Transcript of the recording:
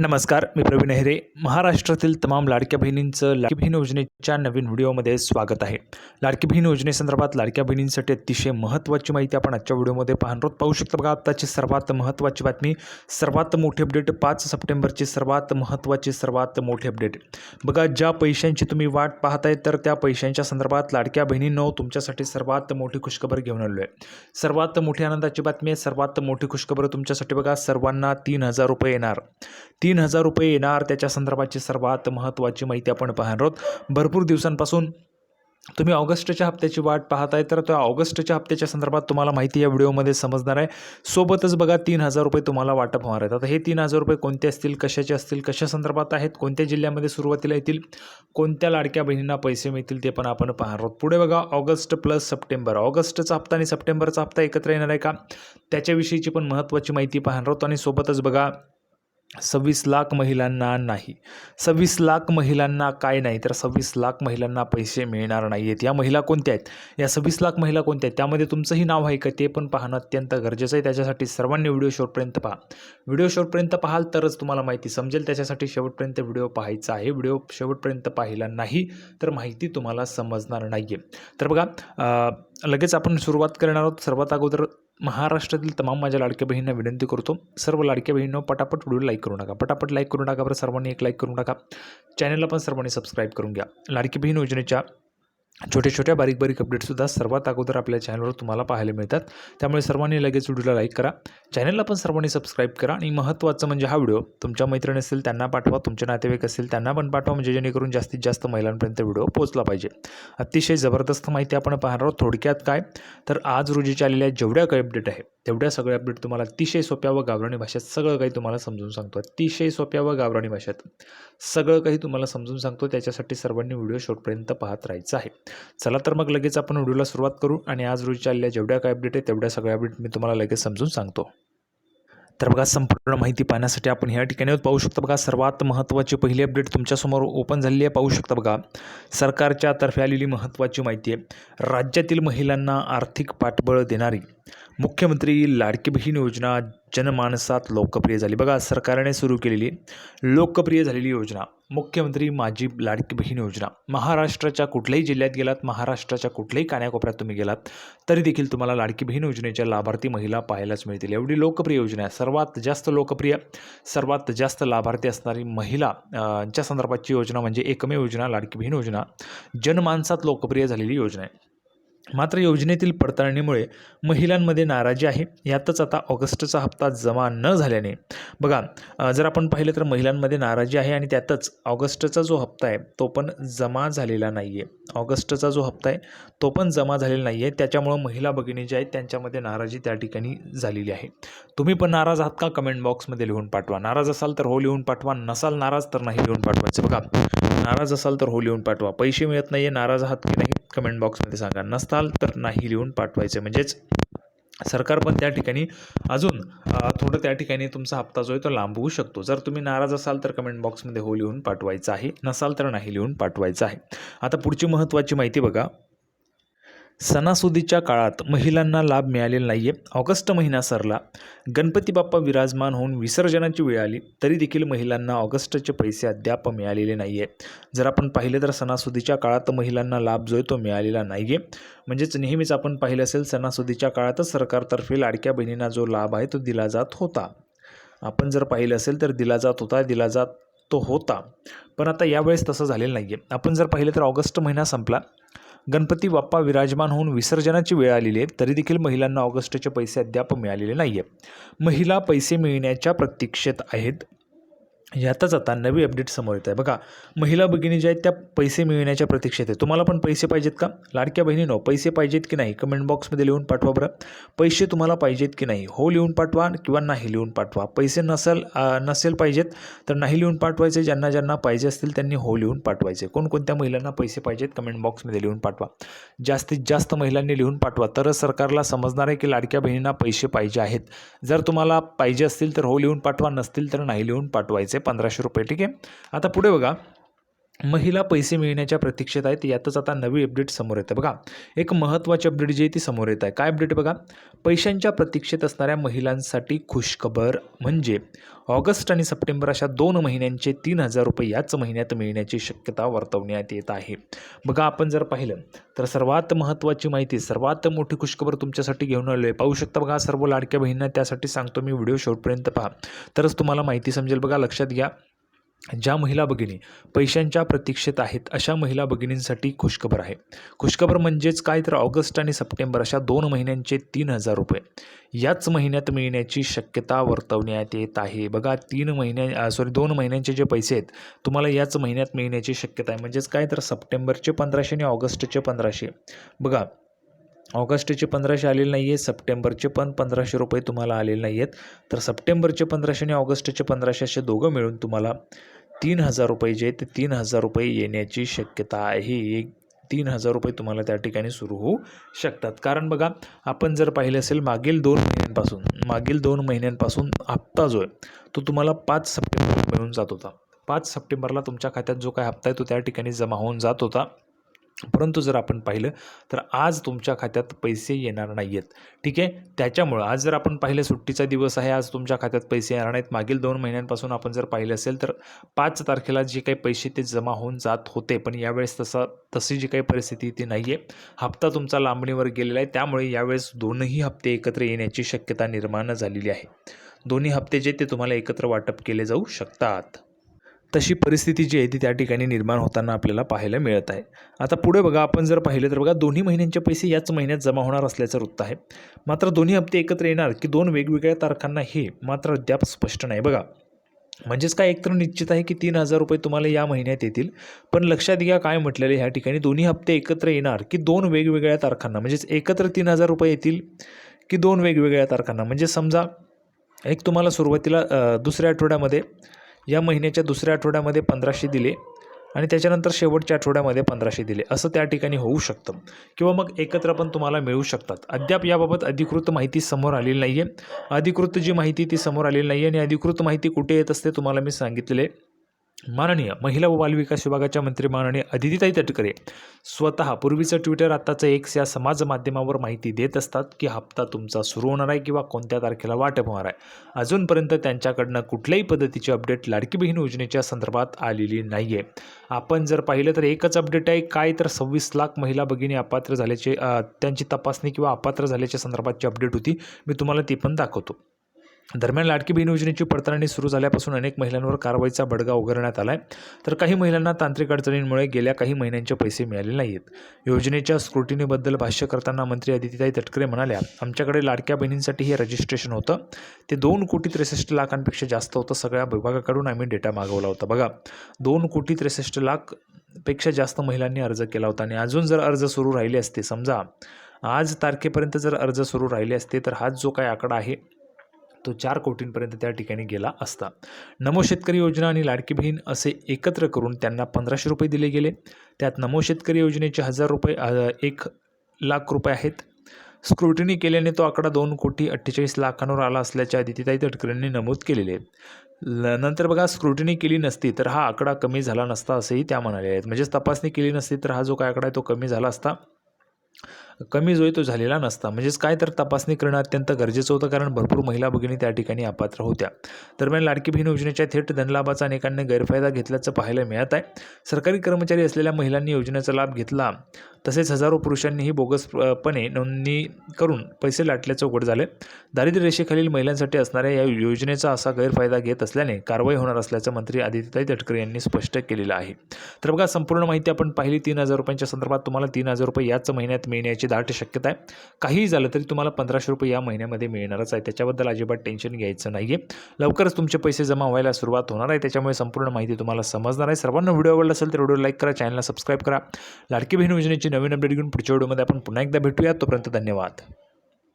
नमस्कार मी प्रवीण हेरे. महाराष्ट्रातील तमाम लाडक्या बहिणींचं लाडकी बहीण योजनेच्या नवीन व्हिडिओमध्ये स्वागत आहे. लाडकी बहीण योजनेसंदर्भात लाडक्या बहिणींसाठी अतिशय महत्त्वाची माहिती आपण आजच्या व्हिडिओमध्ये पाहणार आहोत. पाहू शकता बघा आत्ताची सर्वात महत्त्वाची बातमी सर्वात मोठी अपडेट पाच सप्टेंबरची सर्वात महत्त्वाची सर्वात मोठी अपडेट. बघा ज्या पैशांची तुम्ही वाट पाहताय तर त्या पैशांच्या संदर्भात लाडक्या बहिणींनो तुमच्यासाठी सर्वात मोठी खुशखबर घेऊन आलो आहे सर्वात मोठी आनंदाची बातमी आहे सर्वात मोठी खुशखबर तुमच्यासाठी बघा सर्वांना तीन हजार रुपये येणार. तीन तीन हजार रुपये येणार. त्याच्या संदर्भाची सर्वात महत्त्वाची माहिती आपण पाहणार आहोत. भरपूर दिवसांपासून तुम्ही ऑगस्टच्या हप्त्याची वाट पाहताय तर त्या ऑगस्टच्या हप्त्याच्या संदर्भात तुम्हाला माहिती या व्हिडिओमध्ये समजणार आहे. सोबतच बघा तीन हजार रुपये तुम्हाला वाटप होणार आहेत. आता हे तीन हजार रुपये कोणते असतील कशाचे असतील कशा संदर्भात आहेत कोणत्या जिल्ह्यामध्ये सुरुवातीला येतील कोणत्या लाडक्या बहिणींना पैसे मिळतील ते पण आपण पाहणार आहोत. पुढे बघा ऑगस्ट प्लस सप्टेंबर. ऑगस्टचा हप्ता आणि सप्टेंबरचा हप्ता एकत्र येणार आहे का? त्याच्याविषयीची पण महत्त्वाची माहिती पाहणार आहोत. आणि सोबतच बघा सव्वीस लाख महिलांना नाही. सव्वीस लाख महिलांना काय नाही तर सव्वीस लाख महिलांना पैसे मिळणार नाही आहेत या महिला कोणत्या आहेत? या सव्वीस लाख महिला कोणत्या आहेत? त्यामध्ये तुमचंही नाव आहे का? ते पण पाहणं अत्यंत गरजेचं आहे. त्याच्यासाठी सर्वांनी व्हिडिओ शेवटपर्यंत पहा. व्हिडिओ शेवटपर्यंत पाहाल तरच तुम्हाला माहिती समजेल. त्याच्यासाठी शेवटपर्यंत व्हिडिओ पाहायचा आहे. व्हिडिओ शेवटपर्यंत पाहिला नाही तर माहिती तुम्हाला समजणार नाही आहे तर बघा लगेच आपण सुरुवात करणार आहोत. सर्वात अगोदर महाराष्ट्रातील तमाम माझ्या लाडक्या बहिणींना विनंती करतो. सर्व लाडक्या बहिणींना पटापट व्हिडिओ लाईक करू नका. पटापट लाईक करू नका बरं सर्वांनी एक लाईक करू नका. चॅनलला पण सर्वांनी सबस्क्राईब करून घ्या. लाडकी बहीण योजनेच्या छोट्या छोट्या बारीक बारीक अपडेटसुद्धा सर्वात अगोदर आपल्या चॅनलवर तुम्हाला पाहायला मिळतात. त्यामुळे सर्वांनी लगेच व्हिडिओला लाईक करा. चॅनलला पण सर्वांनी सबस्क्राईब करा आणि महत्त्वाचं म्हणजे हा व्हिडिओ तुमच्या मैत्रिणी असतील त्यांना पाठवा तुमचे नातेवाईक असतील त्यांना पण पाठवा म्हणजे जेणेकरून जास्तीत जास्त महिलांपर्यंत व्हिडिओ पोहोचला पाहिजे. अतिशय जबरदस्त माहिती आपण पाहणार आहोत. थोडक्यात काय? तर आज रोजीच्या आलेल्या जेवढ्या काही अपडेट आहे तेवढ्या सगळ्या अपडेट तुम्हाला अतिशय सोप्या व गावराणी भाषेत सगळं काही तुम्हाला समजून सांगतो. अतिशय सोप्या व गावराणी भाषेत सगळं काही तुम्हाला समजून सांगतो. त्याच्यासाठी सर्वांनी व्हिडिओ शेवटपर्यंत पाहत राहायचं आहे. चला तर मग लगेच आपण व्हिडिओला सुरुवात करू आणि आज रोजी आलेल्या जेवढ्या काय अपडेट आहे तेवढ्या सगळ्या अपडेट मी तुम्हाला लगेच समजून सांगतो. तर बघा संपूर्ण माहिती पाहण्यासाठी आपण ह्या ठिकाणी पाहू शकता बघा सर्वात महत्त्वाची पहिली अपडेट तुमच्यासमोर ओपन झालेली आहे. पाहू शकता बघा सरकारच्या तर्फे आलेली महत्त्वाची माहिती आहे. राज्यातील महिलांना आर्थिक पाठबळ देणारी मुख्यमंत्री लाडकी बहीण योजना जनमानसात लोकप्रिय झाली. बघा सरकारने सुरू केलेली लोकप्रिय झालेली योजना. मुख्यमंत्री माझी लाडकी बहीण योजना. महाराष्ट्राच्या कुठल्याही जिल्ह्यात गेलात महाराष्ट्राच्या कुठल्याही कान्याकोपऱ्यात तुम्ही गेलात तरी देखील तुम्हाला लाडकी बहीण योजनेच्या लाभार्थी महिला पाहायलाच मिळतील. एवढी लोकप्रिय योजना आहे. सर्वात जास्त लोकप्रिय सर्वात जास्त लाभार्थी असणारी महिला ज्या च्या संदर्भातची योजना म्हणजे एकमेव योजना लाडकी बहीण योजना जनमानसात लोकप्रिय झालेली योजना आहे. मात्र योजनेतील पडताळणीमुळे महिलांमध्ये नाराजी आहे. यातच आता ऑगस्टचा हप्ता जमा न झाल्याने. बघा जर आपण पाहिलं तर महिलांमध्ये नाराजी आहे आणि त्यातच ऑगस्टचा जो हप्ता आहे तो पण जमा झालेला नाही आहे ऑगस्टचा जो हप्ता आहे तो पण जमा झालेला नाही आहे त्याच्यामुळं महिला भगिनी ज्या आहेत त्यांच्यामध्ये नाराजी त्या ठिकाणी झालेली आहे. तुम्ही पण नाराज आहात का? कमेंट बॉक्समध्ये लिहून पाठवा. नाराज असाल तर हो लिहून पाठवा. नसाल नाराज तर नाही लिहून पाठवायचं. बघा नाराज असाल तर हो लिहून पाठवा. पैसे मिळत नाही आहे नाराज आहात की नाही कमेंट बॉक्समध्ये सांगा. नसताल तर नाही लिहून पाठवायचे. म्हणजेच सरकार पण त्या ठिकाणी अजून थोडं त्या ठिकाणी तुमचा हप्ता जो आहे तो लांबवू शकतो. जर तुम्ही नाराज असाल तर कमेंट बॉक्समध्ये हो लिहून पाठवायचं आहे. नसाल तर नाही लिहून पाठवायचं आहे. आता पुढची महत्त्वाची माहिती बघा. सणासुदीच्या काळात महिलांना लाभ मिळालेला नाही आहे ऑगस्ट महिना सरला. गणपती बाप्पा विराजमान होऊन विसर्जनाची वेळ आली तरी देखील महिलांना ऑगस्टचे पैसे अद्याप मिळालेले नाही आहे जर आपण पाहिलं तर सणासुदीच्या काळात महिलांना लाभ जो आहे तो मिळालेला नाही आहे म्हणजेच नेहमीच आपण पाहिलं असेल सणासुदीच्या काळातच सरकारतर्फे लाडक्या बहिणींना जो लाभ आहे तो दिला जात होता. आपण जर पाहिलं असेल तर दिला जात होता दिला जात तो होता. पण आता यावेळेस तसं झालेलं नाही आहे आपण जर पाहिलं तर ऑगस्ट महिना संपला. गणपती बाप्पा विराजमान होऊन विसर्जनाची वेळ आलेली आहे तरी देखील महिलांना ऑगस्टचे पैसे अद्याप मिळालेले नाही आहे महिला पैसे मिळण्याच्या प्रतीक्षेत आहेत. म्हणजे यातच आता नवी अपडेट समोर येत आहे. बघा महिला भगिनी ज्या आहेत त्या पैसे मिळण्याच्या प्रतीक्षेत आहे तुम्हाला पण पैसे पाहिजेत का? लाडक्या बहिणीनो पैसे पाहिजेत की नाही? कमेंट बॉक्समध्ये लिहून पाठवा बरं. पैसे तुम्हाला पाहिजेत की नाही? हो लिहून पाठवा किंवा नाही लिहून पाठवा. पैसे नसेल नसेल पाहिजेत तर नाही लिहून पाठवायचे. ज्यांना ज्यांना पाहिजे असतील त्यांनी हो लिहून पाठवायचे. कोणकोणत्या महिलांना पैसे पाहिजेत? कमेंट बॉक्समध्ये लिहून पाठवा. जास्तीत जास्त महिलांनी लिहून पाठवा. तरच सरकारला समजणार आहे की लाडक्या बहिणींना पैसे पाहिजे आहेत. जर तुम्हाला पाहिजे असतील तर हो लिहून पाठवा नसतील तर नाही लिहून पाठवायचे. पंधराशे रुपये ठीक आहे? आता पुढे बघा. महिला पैसे मिळण्याच्या प्रतीक्षेत आहेत. यातच आता नवी अपडेट समोर येतं. बघा एक महत्त्वाची अपडेट जी आहे ती समोर येत आहे. काय अपडेट बघा? पैशांच्या प्रतीक्षेत असणाऱ्या महिलांसाठी खुशखबर म्हणजे ऑगस्ट आणि सप्टेंबर अशा दोन महिन्यांचे तीन हजार रुपये याच महिन्यात मिळण्याची शक्यता वर्तवण्यात येत आहे. बघा आपण जर पाहिलं तर सर्वात महत्त्वाची माहिती सर्वात मोठी खुशखबर तुमच्यासाठी घेऊन आलो आहे पाहू शकता बघा सर्व लाडक्या बहिणींना त्यासाठी सांगतो मी व्हिडिओ शेवटपर्यंत पहा. तरच तुम्हाला माहिती समजेल. बघा लक्षात घ्या. ज्या महिला भगिनी पैशांच्या प्रतीक्षेत आहेत अशा महिला भगिनींसाठी खुशखबर आहे. खुशखबर म्हणजेच काय तर ऑगस्ट आणि सप्टेंबर अशा दोन महिन्यांचे तीन हजार रुपये. याच महिन्यात मिळण्याची शक्यता वर्तवण्यात येत आहे. बघा तीन महिन्या सॉरी दोन महिन्यांचे जे पैसे आहेत तुम्हाला याच महिन्यात मिळण्याची शक्यता आहे. म्हणजेच काय तर सप्टेंबरचे पंधराशे आणि ऑगस्टचे पंधराशे. बघा ऑगस्टचे पंधराशे आलेले नाही आहेत सप्टेंबरचे पण पंधराशे रुपये तुम्हाला आलेले नाही आहेत तर सप्टेंबरचे पंधराशे आणि ऑगस्टचे पंधराशे असे दोघं मिळून तुम्हाला तीन हजार रुपये जे ते तीन हजार रुपये येण्याची शक्यता आहे. एक तीन हजार रुपये तुम्हाला त्या ठिकाणी सुरू होऊ शकतात. कारण बघा आपण जर पाहिलं असेल मागील दोन महिन्यांपासून मागील दोन महिन्यांपासून हप्ता जो आहे तो तुम्हाला पाच सप्टेंबर मिळून जात होता. पाच सप्टेंबरला तुमच्या खात्यात जो काय हप्ता आहे तो त्या ठिकाणी जमा होऊन जात होता. परंतु जर आपण पाहिलं तर आज तुमच्या खात्यात पैसे येणार नाही आहेत ठीक आहे? त्याच्यामुळं आज जर आपण पाहिलं सुट्टीचा दिवस आहे आज तुमच्या खात्यात पैसे येणार नाहीत. मागील दोन महिन्यांपासून आपण जर पाहिलं असेल तर पाच तारखेला जे काही पैसे ते जमा होऊन जात होते पण यावेळेस तसा तशी जी काही परिस्थिती ती नाही आहे हप्ता तुमचा लांबणीवर गेलेला आहे त्यामुळे यावेळेस दोनही हप्ते एकत्र येण्याची शक्यता निर्माण झालेली आहे. दोन्ही हप्ते जे ते तुम्हाला एकत्र वाटप केले जाऊ शकतात. तशी परिस्थिती जी आहे ती त्या ठिकाणी निर्माण होताना आपल्याला पाहायला मिळत आहे. आता पुढे बघा आपण जर पाहिलं तर बघा दोन्ही महिन्यांचे पैसे याच महिन्यात जमा होणार असल्याचं वृत्त आहे. मात्र दोन्ही हप्ते एकत्र येणार की दोन वेगवेगळ्या तारखांना हे मात्र अद्याप स्पष्ट नाही. बघा म्हणजेच काय एकतर निश्चित आहे की तीन हजार रुपये तुम्हाला या महिन्यात येतील. पण लक्षात घ्या काय म्हटलेलं ह्या ठिकाणी दोन्ही हप्ते एकत्र येणार की दोन वेगवेगळ्या तारखांना. म्हणजेच एकत्र तीन हजार रुपये येतील की दोन वेगवेगळ्या तारखांना. म्हणजे समजा एक तुम्हाला सुरुवातीला दुसऱ्या आठवड्यामध्ये या महिन्याच्या दुसऱ्या आठवड्यामध्ये पंधराशे दिले आणि त्याच्यानंतर शेवटच्या आठवड्यामध्ये पंधराशे दिले. असं त्या ठिकाणी होऊ शकतं. किंवा मग एकत्र पण तुम्हाला मिळू शकतात. अद्याप याबाबत अधिकृत माहिती समोर आलेली नाही आहे अधिकृत जी माहिती ती समोर आलेली नाही आहे आणि अधिकृत माहिती कुठे येत असते तुम्हाला मी सांगितलेले. माननीय महिला व बालविकास विभागाच्या मंत्री माननीय अदितीताई तटकरे स्वतः पूर्वीचं ट्विटर आत्ताचं एक्स या समाज माध्यमावर माहिती देत असतात की हप्ता तुमचा सुरू होणार आहे किंवा कोणत्या तारखेला वाटप होणार आहे. अजूनपर्यंत त्यांच्याकडनं कुठल्याही पद्धतीची अपडेट लाडकी बहीण योजनेच्या संदर्भात आलेली नाही आहे आपण जर पाहिलं तर एकच अपडेट आहे काय तर सव्वीस लाख महिला भगिनी अपात्र झाल्याचे त्यांची तपासणी किंवा अपात्र झाल्याच्या संदर्भातची अपडेट होती. मी तुम्हाला ती पण दाखवतो. दरम्यान लाडकी बहीण योजनेची पडताळणी सुरू झाल्यापासून अनेक महिलांवर कारवाईचा बडगा उगारण्यात आला आहे तर काही महिलांना तांत्रिक अडचणींमुळे गेल्या काही महिन्यांचे पैसे मिळाले नाहीत. योजनेच्या स्क्रुटिनीबद्दल भाष्य करताना मंत्री अदितीताई तटकरे म्हणाल्या आमच्याकडे लाडक्या बहिणींसाठी हे रजिस्ट्रेशन होतं. ते दोन कोटी त्रेसष्ट लाखांपेक्षा जास्त होतं. सगळ्या विभागाकडून आम्ही डेटा मागवला होता. बघा दोन कोटी त्रेसष्ट लाखपेक्षा जास्त महिलांनी अर्ज केला होता आणि अजून जर अर्ज सुरू राहिले असते समजा आज तारखेपर्यंत जर अर्ज सुरू राहिले असते तर हाच जो काय आकडा आहे तो चार कोटींपर्यंत त्या ठिकाणी गेला असता. नमो शेतकरी योजना आणि लाडकी बहीण असे एकत्र करून त्यांना पंधराशे रुपये दिले गेले. त्यात नमो शेतकरी योजनेचे हजार रुपये एक लाख रुपये आहेत. स्क्रुटिनी केल्याने तो आकडा दोन कोटी अठ्ठेचाळीस लाखांवर आला असल्याच्या आदित्यताई तटकरेंनी नमूद केलेले. नंतर बघा स्क्रुटिनी केली नसती तर हा आकडा कमी झाला नसता असंही त्या म्हणाले आहेत. म्हणजेच तपासणी केली नसती तर हा जो काय आकडा आहे तो कमी झाला असता. कमी जो आहे तो झालेला नसता. म्हणजेच काय तर तपासणी करणं अत्यंत गरजेचं होतं कारण भरपूर महिला भगिनी त्या ठिकाणी अपात्र होत्या. दरम्यान लाडकी बहीण योजनेच्या थेट धनलाभाचा अनेकांनी गैरफायदा घेतल्याचं पाहायला मिळत आहे. सरकारी कर्मचारी असलेल्या महिलांनी योजनेचा लाभ घेतला. तसेच हजारो पुरुषांनीही बोगसपणे नोंदणी करून पैसे लाटल्याचं उघड झाले. दारिद्र्य रेषेखालील महिलांसाठी असणाऱ्या या योजनेचा असा गैरफायदा घेत असल्याने कारवाई होणार असल्याचं मंत्री आदित्यताई तटकरे यांनी स्पष्ट केलेलं आहे. तर बघा संपूर्ण माहिती आपण पाहिली तीन हजार रुपयांच्या संदर्भात तुम्हाला तीन हजार रुपये याच महिन्यात मिळण्याची दाट शक्यता आहे. काहीही झालं तरी तुम्हाला पंधराशे रुपये या महिन्यामध्ये मिळणारच आहे. त्याच्याबद्दल अजिबात टेन्शन घ्यायचं नाही आहे लवकरच तुमचे पैसे जमा व्हायला सुरुवात होणार आहे. त्याच्यामुळे संपूर्ण माहिती तुम्हाला समजणार आहे. सर्वांना व्हिडिओ आवडला असेल तर व्हिडिओ लाईक करा चॅनलला सबस्क्राईब करा. लाडकी बहीण योजनेची नवीन अपडेट घेऊन पुढच्या व्हिडिओमध्ये आपण पुन्हा एकदा भेटूया. तोपर्यंत धन्यवाद.